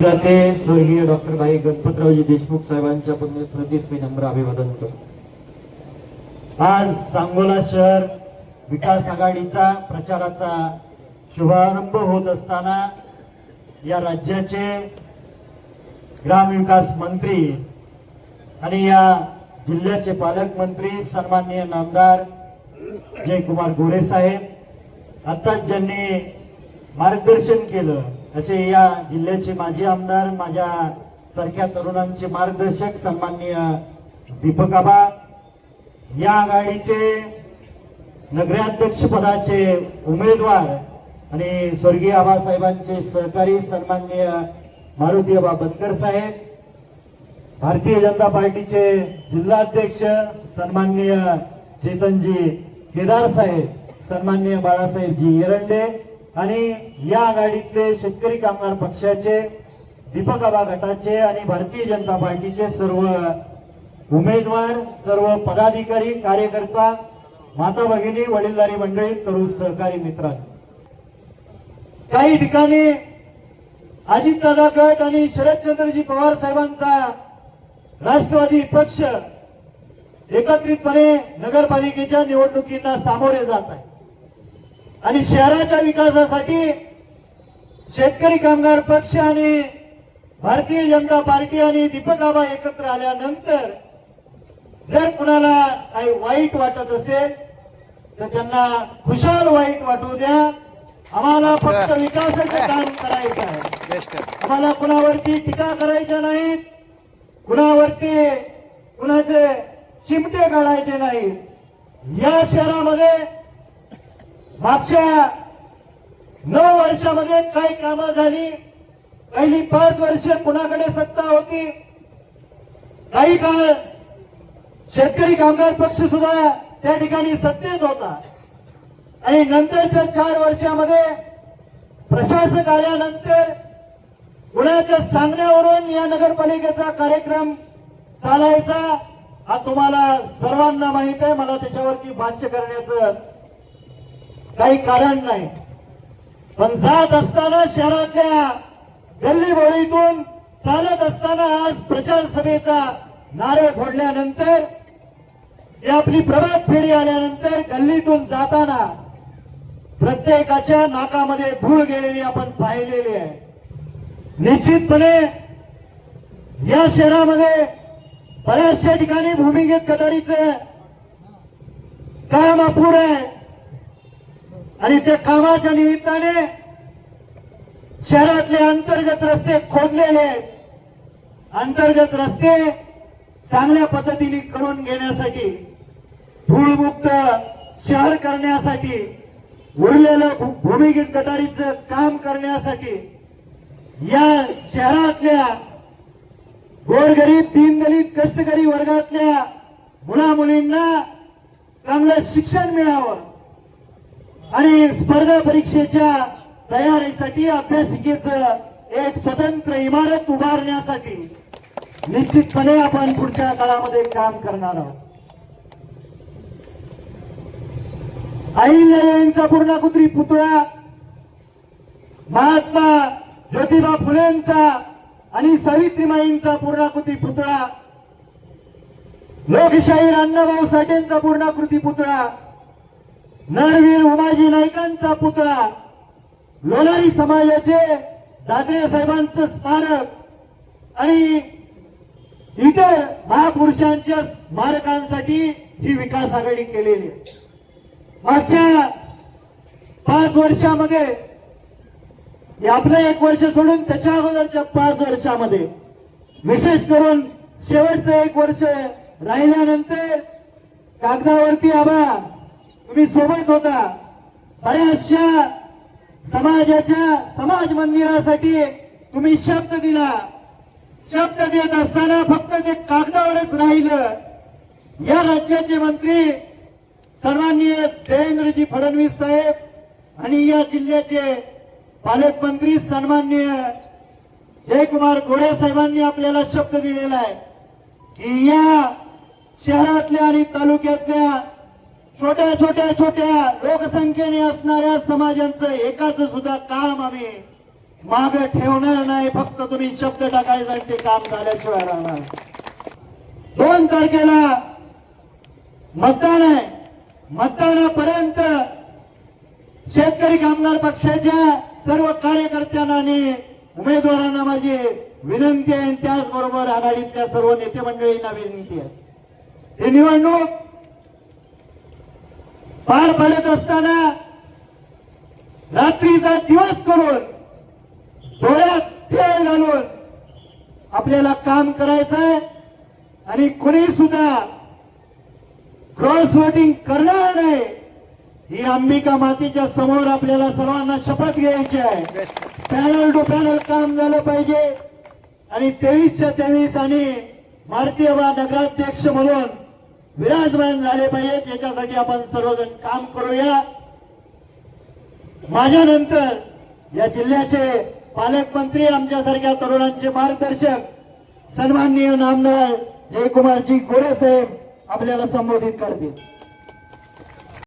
जाते. स्वर्गीय डॉक्टर भाई गणपतरावजी देशमुख साहेबांच्या पुण्यस्मृतीस मी नम्र अभिवादन करतो. आज सांगोला शहर विकास आघाडीचा प्रचाराचा शुभारंभ होत असताना या राज्याचे ग्रामविकास मंत्री आणि या जिल्ह्याचे पालकमंत्री सन्माननीय नामदार जयकुमार गोरे साहेब आताच ज्यांनी मार्गदर्शन केलं असे या जिल्ह्याचे माजी आमदार माझ्या सारख्या तरुणांचे मार्गदर्शक सन्माननीय दीपक आबा या आघाडीचे नगराध्यक्ष पदाचे उमेदवार आणि स्वर्गीय आबासाहेबांचे सहकारी सन्माननीय मारुती आबा बनकर साहेब भारतीय जनता पार्टीचे जिल्हाध्यक्ष सन्माननीय चेतनजी केदार साहेब सन्माननीय बाळासाहेबजी एरंडे आणि या आघाडीतले शेतकरी कामगार पक्षाचे दीपक आबा गटाचे आणि भारतीय जनता पार्टीचे सर्व उमेदवार सर्व पदाधिकारी कार्यकर्ता माता भगिनी वडीलधारी मंडळी तरुण सहकारी मित्रांनो. काही ठिकाणी अजितदादा गट आणि शरदचंद्रजी पवार साहेबांचा राष्ट्रवादी पक्ष एकत्रितपणे नगरपालिकेच्या निवडणुकींना सामोरे जात आहे. आणि शहराच्या विकासासाठी शेतकरी कामगार पक्ष आणि भारतीय जनता पार्टी आणि दीपक आबा एकत्र आल्यानंतर जर कुणाला काही वाईट वाटत असेल तर त्यांना खुशाल वाईट वाटू द्या. आम्हाला फक्त विकासाचं काम करायचं आहे. आम्हाला कुणावरती टीका करायच्या नाहीत कुणावरती कुणाचे चिमटे काढायचे नाहीत. या शहरामध्ये मागच्या नऊ वर्षामध्ये काय कामं झाली. पहिली पाच वर्ष कुणाकडे सत्ता होती? काही काळ शेतकरी कामगार पक्ष सुद्धा त्या ठिकाणी सत्तेत होता. आणि नंतरच्या चार वर्षामध्ये प्रशासक आल्यानंतर कुणाच्या सांगण्यावरून या नगरपालिकेचा कार्यक्रम चालायचा हा तुम्हाला सर्वांना माहीत आहे. मला त्याच्यावरती भाष्य करण्याचं काही कारण नाही. पण जात असताना शहरातल्या गल्ली बोळीतून चालत असताना आज प्रचार सभेचा नारळ फोडल्यानंतर आपली प्रभात फेरी आल्यानंतर गल्लीतून जाताना प्रत्येकाच्या नाकामध्ये धूळ गेलेली आपण पाहिलेली आहे. निश्चितपणे या शहरामध्ये बऱ्याचशा ठिकाणी भूमिगत गटारीचं काम अपुरं आहे. आणि त्या कामाच्या निमित्ताने शहरातले अंतर्गत रस्ते खोदलेले आहेत. अंतर्गत रस्ते चांगल्या पद्धतीने करून घेण्यासाठी धूळमुक्त शहर करण्यासाठी उरलेलं भूमिगत गटारीचं काम करण्यासाठी या शहरातल्या गोरगरीब दीनदलित कष्टकरी वर्गातल्या मुला मुलींना चांगलं शिक्षण मिळावं. आणि स्पर्धा परीक्षेच्या तयारीसाठी अभ्यासिकेच एक स्वतंत्र इमारत उभारण्यासाठी निश्चितपणे आपण पुढच्या काळामध्ये काम करणार आहोत. अहिल्यादेवींचा पूर्णाकुत्री पुतळा महात्मा ज्योतिबा फुलेंचा आणि सावित्रीमाईंचा पूर्णाकृती पुतळा लोकशाहीर अण्णाभाऊ साठेंचा पूर्णाकृती पुतळा नरवीर उमाजी नाईकांचा पुतळा. लोणारी समाजाचे दादरे साहेबांचं स्मारक. आणि इतर महापुरुषांच्या स्मारकांसाठी ही विकास आघाडी केलेली आहे. मागच्या पाच वर्षामध्ये आपलं एक वर्ष सोडून त्याच्या अगोदरच्या पाच वर्षामध्ये विशेष करून शेवटचं एक वर्ष राहिल्यानंतर कागदावरती आबा तुम्ही सोबत होता. बऱ्याचशा समाजाच्या समाज मंदिरासाठी तुम्ही शब्द दिला. शब्द देत असताना फक्त ते कागदावरच राहिलं. या राज्याचे मंत्री सन्माननीय देवेंद्रजी फडणवीस साहेब आणि या जिल्ह्याचे पालकमंत्री सन्माननीय जयकुमार गोडे साहेबांनी आपल्याला शब्द दिलेला आहे की या शहरातल्या आणि तालुक्यातल्या छोट्या छोट्या छोट्या लोकसंख्येने असणाऱ्या समाजांचं एकाच सुद्धा काम आम्ही मागे ठेवणार नाही. फक्त तुम्ही शब्द टाकायचा ते काम झाल्याशिवाय राहणार. दोन तारखेला मतदान आहे. मतदानापर्यंत शेतकरी कामगार पक्षाच्या सर्व कार्यकर्त्यांना आणि उमेदवारांना माझी विनंती आहे. त्याचबरोबर आघाडीतल्या सर्व नेते मंडळींना विनंती आहे. ही निवडणूक पार पडत असताना रात्रीचा दिवस करून डोळ्यात खेळ घालून आपल्याला काम करायचंय आणि कुणी सुद्धा क्रॉस वोटिंग करणार नाही ही अंबिका मातीच्या समोर आपल्याला सर्वांना शपथ घ्यायची आहे. पॅनल टू पॅनल काम झालं पाहिजे. आणि तेवीसच्या तेवीस आणि भारतीय नगराध्यक्ष म्हणून विराजमान झाले पाहिजेत याच्यासाठी आपण सर्वजण काम करूया. माझ्यानंतर या जिल्ह्याचे पालकमंत्री आमच्यासारख्या तरुणांचे मार्गदर्शक सन्माननीय नामदार जयकुमारजी गोरे साहेब आपल्याला संबोधित करतील.